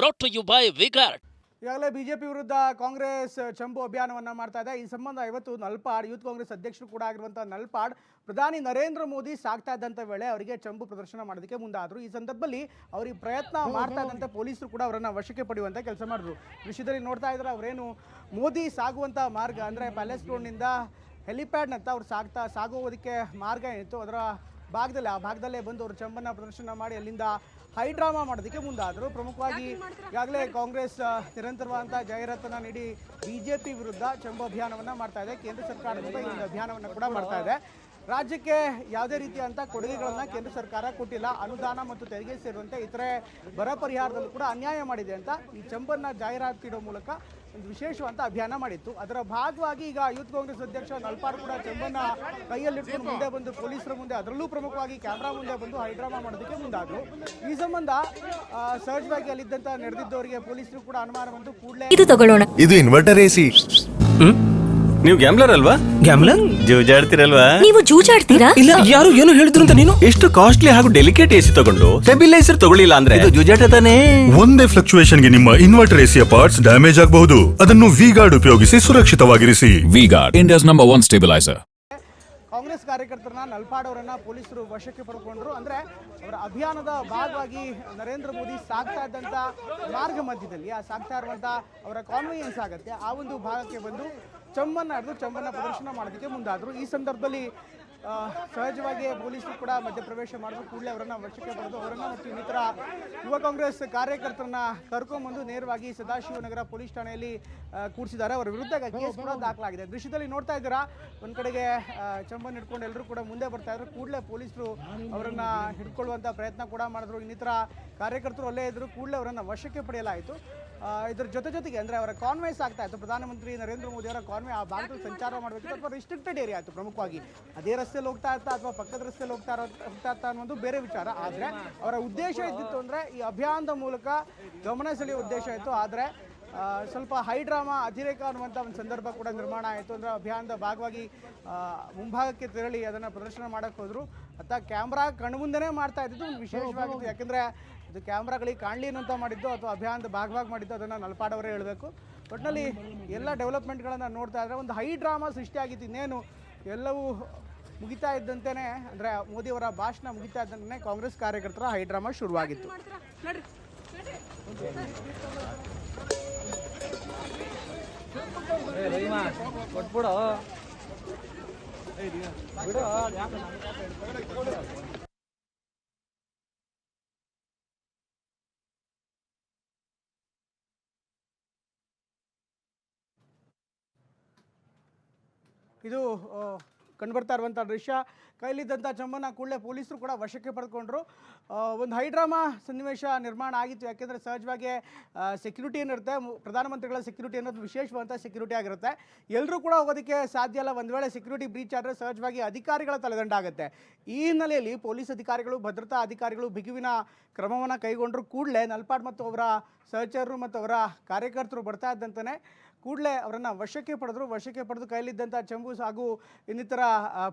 brought to you by V Guard ಈಗಾಗಲೇ BJP ವಿರುದ್ಧ ಕಾಂಗ್ರೆಸ್ ಚಂಬು ಅಭಿಯಾನವನ್ನ ಮಾಡ್ತಾ ಇದೆ. ಈ ಸಂಬಂಧ ಇವತ್ತು ನಲ್ಪಾಡ್ ಯೂತ್ ಕಾಂಗ್ರೆಸ್ ಅಧ್ಯಕ್ಷರು ಕೂಡ ಆಗಿರುವಂಥ ನಲ್ಪಾಡ್ ಪ್ರಧಾನಿ ನರೇಂದ್ರ ಮೋದಿ ಸಾಕ್ತಾ ಇದ್ದಂಥ ವೇಳೆ ಅವರಿಗೆ ಚಂಬು ಪ್ರದರ್ಶನ ಮಾಡೋದಕ್ಕೆ ಮುಂದಾದ್ರು. ಈ ಸಂದರ್ಭದಲ್ಲಿ ಅವ್ರಿಗೆ ಪ್ರಯತ್ನ ಮಾಡ್ತಾ ಇದ್ದಂತೆ ಪೊಲೀಸರು ಕೂಡ ಅವರನ್ನು ವಶಕ್ಕೆ ಪಡೆಯುವಂತ ಕೆಲಸ ಮಾಡಿದ್ರು. ವಿಷಯದಲ್ಲಿ ನೋಡ್ತಾ ಇದ್ರೆ ಅವರೇನು ಮೋದಿ ಸಾಗುವಂತ ಮಾರ್ಗ ಅಂದ್ರೆ ಪ್ಯಾಲೇಸ್ ರೋಡ್ನಿಂದ ಹೆಲಿಪ್ಯಾಡ್ನಂತ ಅವ್ರು ಸಾಗ್ತಾ ಸಾಗುವುದಕ್ಕೆ ಮಾರ್ಗ ಏನಿತ್ತು? ಅದರ ಭಾಗದಲ್ಲಿ ಆ ಭಾಗದಲ್ಲೇ ಬಂದು ಅವರು ಚಂಬನ್ನ ಪ್ರದರ್ಶನ ಮಾಡಿ ಅಲ್ಲಿಂದ ಹೈಡ್ರಾಮಾ ಮಾಡೋದಕ್ಕೆ ಮುಂದಾದರು. ಪ್ರಮುಖವಾಗಿ ಈಗಾಗಲೇ ಕಾಂಗ್ರೆಸ್ ನಿರಂತರವಾದಂಥ ಜಾಹೀರಾತನ್ನು ನೀಡಿ ಬಿಜೆಪಿ ವಿರುದ್ಧ ಚಂಬು ಅಭಿಯಾನವನ್ನು ಮಾಡ್ತಾ ಇದೆ. ಕೇಂದ್ರ ಸರ್ಕಾರದಿಂದ ಈ ಒಂದು ಅಭಿಯಾನವನ್ನ ಕೂಡ ಮಾಡ್ತಾ ಇದೆ. ರಾಜ್ಯಕ್ಕೆ ಯಾವುದೇ ರೀತಿಯಾದಂಥ ಕೊಡುಗೆಗಳನ್ನು ಕೇಂದ್ರ ಸರ್ಕಾರ ಕೊಟ್ಟಿಲ್ಲ. ಅನುದಾನ ಮತ್ತು ತೆರಿಗೆ ಸೇರಿದಂತೆ ಇತರೆ ಬರ ಪರಿಹಾರದಲ್ಲೂ ಕೂಡ ಅನ್ಯಾಯ ಮಾಡಿದೆ ಅಂತ ಈ ಚಂಬನ್ನು ಜಾಹೀರಾತು ಇಡೋ ಮೂಲಕ ಒಂದು ವಿಶೇಷವಾದ ಅಭಿಯಾನ ಮಾಡಿತ್ತು. ಅದರ ಭಾಗವಾಗಿ ಈಗ ಯೂತ್ ಕಾಂಗ್ರೆಸ್ ಅಧ್ಯಕ್ಷ ನಲ್ಪಾರ್ ಕೂಡ ಚೆಂಬನ್ನ ಕೈಯಲ್ಲಿಟ್ಕೊಂಡು ಮುಂದೆ ಬಂದು ಪೊಲೀಸರ ಮುಂದೆ ಅದರಲ್ಲೂ ಪ್ರಮುಖವಾಗಿ ಕ್ಯಾಮ್ರಾ ಮುಂದೆ ಬಂದು ಹೈಡ್ರಾಮಾ ಮಾಡೋದಕ್ಕೆ ಮುಂದಾದ್ರು ಈ ಸಂಬಂಧ ಸರ್ಚ್ ಬಾಗಿ ಅಲ್ಲಿದ್ದಂತ ನಡೆದಿದ್ದವರಿಗೆ ಪೊಲೀಸರು ಕೂಡ ಅನುಮಾನ ಬಂದು ಕೂಡಲೇ ಇದು ತಗೊಳ್ಳೋಣ. ಇದು ಇನ್ವರ್ಟರ್ ಎಸಿ ನೀವು ಗ್ಯಾಮ್ಲರ್ ಅಲ್ವಾ? ಗ್ಯಾಮ್ಲರ್ ಜೂಜಾಡ್ತಿರಲ್ವಾ? ನೀವು ಜೂಜಾಡ್ತೀರಾ? ಇಲ್ಲ ಯಾರು ಏನು ಹೇಳಿದ್ರು ಅಂತ ನೀನು? ಎಷ್ಟು ಕಾಸ್ಟ್ಲಿ ಹಾಗೂ ಡೆಲಿಕೇಟ್ ಎಸಿ ತಗೊಂಡು ಸ್ಟೆಬಿಲೈಸರ್ ತಗೊಳ್ಳಿಲ್ಲ ಅಂದ್ರೆ? ಇದು ಜೂಜಾಟ ತಾನೇ. ಒಂದೇ ಫ್ಲಕ್ಚುಯೇಷನ್ಗೆ ನಿಮ್ಮ ಇನ್ವರ್ಟರ್ ಎಸಿಯ ಪಾರ್ಟ್ಸ್ ಡ್ಯಾಮೇಜ್ ಆಗಬಹುದು. ಅದನ್ನು ವಿ ಗಾರ್ಡ್ ಉಪಯೋಗಿಸಿ ಸುರಕ್ಷಿತವಾಗಿರಿಸಿ. V Guard India's number one stabiliser Congress ಕಾರ್ಯಕರ್ತರನ್ನ ನಲ್ಪಾಡವರನ್ನ ಪೊಲೀಸರು ವಶಕ್ಕೆ ಪಡ್ಕೊಂಡ್ರು. ಅಂದ್ರೆ ಅವರ ಅಭಿಯಾನದ ಭಾಗವಾಗಿ ನರೇಂದ್ರ ಮೋದಿ ಸಾಗ್ತಾ ಇದ್ದಂತ ಮಾರ್ಗ ಮಧ್ಯದಲ್ಲಿ ಆ ಸಾಗ್ತಾ ಇರುವಂತ ಅವರ ಕಾನ್ವಿಯನ್ಸ್ ಆಗುತ್ತೆ ಆ ಒಂದು ಭಾಗಕ್ಕೆ ಬಂದು ಚಂಬನ್ನ ಹಿಡಿದು ಚಂಬನ್ನ ಪ್ರದರ್ಶನ ಮಾಡೋದಕ್ಕೆ ಮುಂದಾದರು. ಈ ಸಂದರ್ಭದಲ್ಲಿ ಸಹಜವಾಗಿ ಪೊಲೀಸರು ಕೂಡ ಮಧ್ಯಪ್ರವೇಶ ಮಾಡಿದ್ರು. ಕೂಡಲೇ ಅವರನ್ನ ವಶಕ್ಕೆ ಪಡೆದು ಅವರನ್ನ ಮತ್ತು ಇನ್ನಿತರ ಯುವ ಕಾಂಗ್ರೆಸ್ ಕಾರ್ಯಕರ್ತರನ್ನ ಕರ್ಕೊಂಡ್ಬಂದು ನೇರವಾಗಿ ಸದಾಶಿವನಗರ ಪೊಲೀಸ್ ಠಾಣೆಯಲ್ಲಿ ಕೂಡಿಸಿದ್ದಾರೆ ಅವರ ವಿರುದ್ಧ ಕೇಸ್ ಕೂಡ ದಾಖಲಾಗಿದೆ. ದೃಶ್ಯದಲ್ಲಿ ನೋಡ್ತಾ ಇದ್ದೀರಾ? ಒಂದ್ ಕಡೆಗೆ ಚಂಬನ್ ಹಿಡ್ಕೊಂಡು ಎಲ್ಲರೂ ಕೂಡ ಮುಂದೆ ಬರ್ತಾ ಇದ್ರು. ಕೂಡಲೇ ಪೊಲೀಸರು ಅವರನ್ನ ಹಿಡ್ಕೊಳ್ಳುವಂತ ಪ್ರಯತ್ನ ಕೂಡ ಮಾಡಿದ್ರು. ಇನ್ನಿತರ ಕಾರ್ಯಕರ್ತರು ಅಲ್ಲೇ ಇದ್ರು. ಕೂಡಲೇ ಅವರನ್ನ ವಶಕ್ಕೆ ಪಡೆಯಲಾಯಿತು. ಇದರ ಜೊತೆ ಜೊತೆಗೆ ಅಂದ್ರೆ ಅವರ ಕಾನ್ವೇಸ್ ಆಗ್ತಾ ಇತ್ತು. ಪ್ರಧಾನಮಂತ್ರಿ ನರೇಂದ್ರ ಮೋದಿ ಅವರ ಕಾನ್ವೆ ಆ ಭಾಗದಲ್ಲಿ ಸಂಚಾರ ಮಾಡಬೇಕಿತ್ತು ಅಥವಾ ರಿಸ್ಟ್ರಿಕ್ಟೆಡ್ ಏರಿಯಾ ಆಯಿತು ಪ್ರಮುಖವಾಗಿ. ಅದೇ ರಸ್ತೆಯಲ್ಲಿ ಹೋಗ್ತಾ ಇರ್ತಾ ಅಥವಾ ಪಕ್ಕದ ರಸ್ತೆಯಲ್ಲಿ ಹೋಗ್ತಾ ಹೋಗ್ತಾ ಇರ್ತಾ ಅನ್ನೋದು ಬೇರೆ ವಿಚಾರ. ಆದರೆ ಅವರ ಉದ್ದೇಶ ಇದ್ದಿತ್ತು ಅಂದ್ರೆ ಈ ಅಭಿಯಾನದ ಮೂಲಕ ಗಮನ ಸೆಳೆಯುವ ಉದ್ದೇಶ ಇತ್ತು. ಆದರೆ ಸ್ವಲ್ಪ ಹೈ ಡ್ರಾಮಾ, ಅತಿರೇಕ ಅನ್ನುವಂಥ ಒಂದು ಸಂದರ್ಭ ಕೂಡ ನಿರ್ಮಾಣ ಆಯಿತು ಅಂದರೆ ಅಭಿಯಾನದ ಭಾಗವಾಗಿ ಮುಂಭಾಗಕ್ಕೆ ತೆರಳಿ ಅದನ್ನು ಪ್ರದರ್ಶನ ಮಾಡೋಕ್ಕೆ ಹೋದ್ರು. ಅತ್ತ ಕ್ಯಾಮ್ರಾ ಕಣ್ಮುಂದೆನೇ ಮಾಡ್ತಾ ಇದ್ದಿದ್ದು ಒಂದು ವಿಶೇಷವಾಗಿತ್ತು. ಯಾಕೆಂದರೆ ಇದು ಕ್ಯಾಮ್ರಾಗಳಿಗೆ ಕಾಣಲಿ ಅಂತ ಮಾಡಿದ್ದು ಅಥವಾ ಅಭಿಯಾನದ ಭಾಗವಾಗಿ ಮಾಡಿದ್ದು ಅದನ್ನು ನಲ್ಪಾಡವರೇ ಹೇಳಬೇಕು. ಒಟ್ಟಿನಲ್ಲಿ ಎಲ್ಲ ಡೆವಲಪ್ಮೆಂಟ್ಗಳನ್ನು ನೋಡ್ತಾ ಇದ್ರೆ ಒಂದು ಹೈ ಡ್ರಾಮಾ ಸೃಷ್ಟಿಯಾಗಿತ್ತು. ಇನ್ನೇನು ಎಲ್ಲವೂ ಮುಗಿತಾ ಅಂದ್ರೆ ಅಂದರೆ ಮೋದಿಯವರ ಭಾಷಣ ಮುಗಿತಾ ಇದ್ದಂತೆ ಕಾಂಗ್ರೆಸ್ ಕಾರ್ಯಕರ್ತರ ಹೈ ಡ್ರಾಮಾ ಶುರುವಾಗಿತ್ತು ಇದು ಕಂಡುಬರ್ತಾ ಇರುವಂಥ ದೃಶ್ಯ. ಕೈಲಿದ್ದಂಥ ಚಂಬನ ಕೂಡಲೇ ಪೊಲೀಸರು ಕೂಡ ವಶಕ್ಕೆ ಪಡೆದುಕೊಂಡ್ರು. ಒಂದು ಹೈಡ್ರಾಮಾ ಸನ್ನಿವೇಶ ನಿರ್ಮಾಣ ಆಗಿತ್ತು. ಯಾಕೆಂದರೆ ಸಹಜವಾಗಿ ಸೆಕ್ಯೂರಿಟಿ ಏನಿರುತ್ತೆ ಪ್ರಧಾನಮಂತ್ರಿಗಳ ಸೆಕ್ಯೂರಿಟಿ ಅನ್ನೋದು ವಿಶೇಷವಾದಂಥ ಸೆಕ್ಯೂರಿಟಿ ಆಗಿರುತ್ತೆ. ಎಲ್ಲರೂ ಕೂಡ ಹೋಗೋದಕ್ಕೆ ಸಾಧ್ಯ ಇಲ್ಲ ಒಂದು ವೇಳೆ ಸೆಕ್ಯೂರಿಟಿ ಬ್ರೀಚ್ ಆದರೆ ಸಹಜವಾಗಿ ಅಧಿಕಾರಿಗಳ ತಲೆದಂಡಾಗುತ್ತೆ ಈ ಹಿನ್ನೆಲೆಯಲ್ಲಿ ಪೊಲೀಸ್ ಅಧಿಕಾರಿಗಳು, ಭದ್ರತಾ ಅಧಿಕಾರಿಗಳು ಬಿಗುವಿನ ಕ್ರಮವನ್ನು ಕೈಗೊಂಡ್ರು ಕೂಡಲೇ ನಲ್ಪಾಡ್ ಮತ್ತು ಅವರ ಸಹಚರರು ಮತ್ತು ಅವರ ಕಾರ್ಯಕರ್ತರು ಬರ್ತಾ ಇದ್ದಂತನೇ ಕೂಡಲೇ ಅವರನ್ನು ವಶಕ್ಕೆ ಪಡೆದ್ರು, ವಶಕ್ಕೆ ಪಡೆದು ಕೈಲಿದ್ದಂಥ ಚಂಬೂಸ್ ಹಾಗೂ ಇನ್ನಿತರ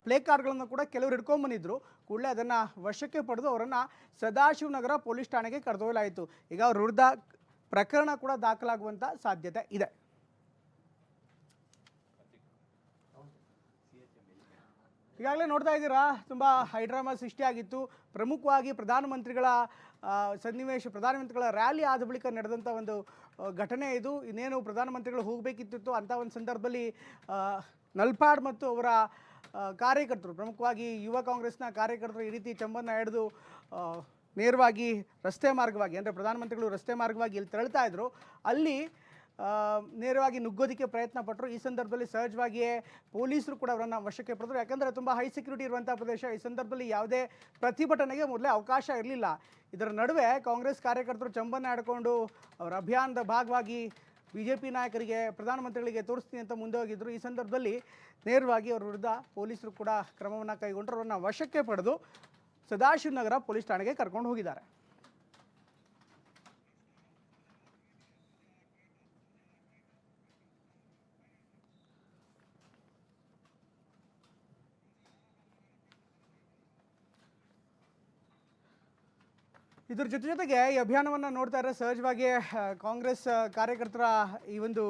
ಪ್ಲೇ ಕಾರ್ಡ್ಗಳನ್ನು ಕೂಡ ಕೆಲವರು ಹಿಡ್ಕೊಂಬಂದಿದ್ರು ಕೂಡಲೇ ಅದನ್ನು ವಶಕ್ಕೆ ಪಡೆದು ಅವರನ್ನು ಸದಾಶಿವನಗರ ಪೊಲೀಸ್ ಠಾಣೆಗೆ ಕರೆದೊಯ್ಯಲಾಯಿತು. ಈಗ ಅವ್ರ ವಿರುದ್ಧ ಪ್ರಕರಣ ಕೂಡ ದಾಖಲಾಗುವಂಥ ಸಾಧ್ಯತೆ ಇದೆ. ಈಗಾಗಲೇ ನೋಡ್ತಾ ಇದ್ದೀರಾ, ತುಂಬ ಹೈಡ್ರಾಮಾ ಸೃಷ್ಟಿಯಾಗಿತ್ತು. ಪ್ರಮುಖವಾಗಿ ಪ್ರಧಾನಮಂತ್ರಿಗಳ ಸನ್ನಿವೇಶ, ಪ್ರಧಾನಮಂತ್ರಿಗಳ ರ್ಯಾಲಿ ಆದ ಬಳಿಕ ನಡೆದಂಥ ಒಂದು ಘಟನೆ ಇದು. ಇನ್ನೇನು ಪ್ರಧಾನಮಂತ್ರಿಗಳು ಹೋಗಬೇಕಿತ್ತು ಅಂಥ ಒಂದು ಸಂದರ್ಭದಲ್ಲಿ ನಲ್ಪಾಡ್ ಮತ್ತು ಅವರ ಕಾರ್ಯಕರ್ತರು, ಪ್ರಮುಖವಾಗಿ ಯುವ ಕಾಂಗ್ರೆಸ್ನ ಕಾರ್ಯಕರ್ತರು ಈ ರೀತಿ ಚಂಬನ್ನ ಹಿಡಿದು ನೇರವಾಗಿ ರಸ್ತೆ ಮಾರ್ಗವಾಗಿ, ಅಂದರೆ ಪ್ರಧಾನಮಂತ್ರಿಗಳು ರಸ್ತೆ ಮಾರ್ಗವಾಗಿ ಇಲ್ಲಿ ತೆರಳ್ತಾ ಇದ್ರು. ಅಲ್ಲಿ ನೇರವಾಗಿ ನುಗ್ಗೋದಕ್ಕೆ ಪ್ರಯತ್ನ ಪಟ್ಟರು ಈ ಸಂದರ್ಭದಲ್ಲಿ ಸಹಜವಾಗಿಯೇ ಪೊಲೀಸರು ಕೂಡ ಅವರನ್ನು ವಶಕ್ಕೆ ಪಡೆದರು. ಯಾಕಂದರೆ ತುಂಬ ಹೈ ಸೆಕ್ಯೂರಿಟಿ ಇರುವಂಥ ಪ್ರದೇಶ. ಈ ಸಂದರ್ಭದಲ್ಲಿ ಯಾವುದೇ ಪ್ರತಿಭಟನೆಗೆ ಮೊದಲೇ ಅವಕಾಶ ಇರಲಿಲ್ಲ. ಇದರ ನಡುವೆ ಕಾಂಗ್ರೆಸ್ ಕಾರ್ಯಕರ್ತರು ಚಂಬನ್ನ ಆಡಿಕೊಂಡು ಅವರ ಅಭಿಯಾನದ ಭಾಗವಾಗಿ ಬಿ ಜೆ ಪಿ ನಾಯಕರಿಗೆ, ಪ್ರಧಾನಮಂತ್ರಿಗಳಿಗೆ ತೋರಿಸ್ತೀನಿ ಅಂತ ಮುಂದೆ ಹೋಗಿದ್ರು ಈ ಸಂದರ್ಭದಲ್ಲಿ ನೇರವಾಗಿ ಅವರ ವಿರುದ್ಧ ಪೊಲೀಸರು ಕೂಡ ಕ್ರಮವನ್ನು ಕೈಗೊಂಡರು. ಅವರನ್ನು ವಶಕ್ಕೆ ಪಡೆದು ಸದಾಶಿವನಗರ ಪೊಲೀಸ್ ಠಾಣೆಗೆ ಕರ್ಕೊಂಡು ಹೋಗಿದ್ದಾರೆ. ಇದ್ರ ಜೊತೆ ಜೊತೆಗೆ ಈ ಅಭಿಯಾನವನ್ನು ನೋಡ್ತಾ ಇರೋ ಸಹಜವಾಗಿ ಕಾಂಗ್ರೆಸ್ ಕಾರ್ಯಕರ್ತರ ಈ ಒಂದು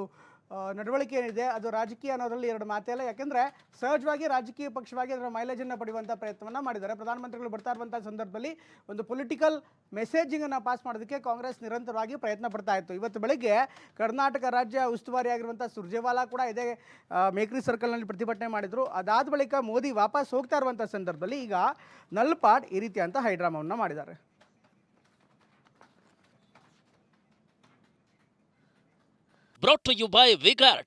ನಡವಳಿಕೆ ಏನಿದೆ, ಅದು ರಾಜಕೀಯ ಅನ್ನೋದ್ರಲ್ಲಿ ಎರಡು ಮಾತೇ ಇಲ್ಲ ಯಾಕೆಂದ್ರೆ ಸಹಜವಾಗಿ ರಾಜಕೀಯ ಪಕ್ಷವಾಗಿ ಅದರ ಮೈಲೇಜನ್ನು ಪಡೆಯುವಂಥ ಪ್ರಯತ್ನವನ್ನು ಮಾಡಿದ್ದಾರೆ. ಪ್ರಧಾನಮಂತ್ರಿಗಳು ಬರ್ತಾ ಇರುವಂಥ ಸಂದರ್ಭದಲ್ಲಿ ಒಂದು ಪೊಲಿಟಿಕಲ್ ಮೆಸೇಜಿಂಗನ್ನು ಪಾಸ್ ಮಾಡೋದಕ್ಕೆ ಕಾಂಗ್ರೆಸ್ ನಿರಂತರವಾಗಿ ಪ್ರಯತ್ನ ಪಡ್ತಾ ಇತ್ತು. ಇವತ್ತು ಬೆಳಗ್ಗೆ ಕರ್ನಾಟಕ ರಾಜ್ಯ ಉಸ್ತುವಾರಿ ಉಸ್ತುವಾರಿಯಾಗಿರುವಂಥ ಸುರ್ಜೇವಾಲಾ ಕೂಡ ಇದೇ ಮೇಕ್ರಿ ಸರ್ಕಲ್ನಲ್ಲಿ ಪ್ರತಿಭಟನೆ ಮಾಡಿದರು. ಅದಾದ ಬಳಿಕ ಮೋದಿ ವಾಪಸ್ ಹೋಗ್ತಾ ಇರುವಂಥ ಸಂದರ್ಭದಲ್ಲಿ ಈಗ ನಲ್ಪಾಡ್ ಈ ರೀತಿಯಂಥ ಹೈಡ್ರಾಮವನ್ನು ಮಾಡಿದ್ದಾರೆ. Brought to you by Vigart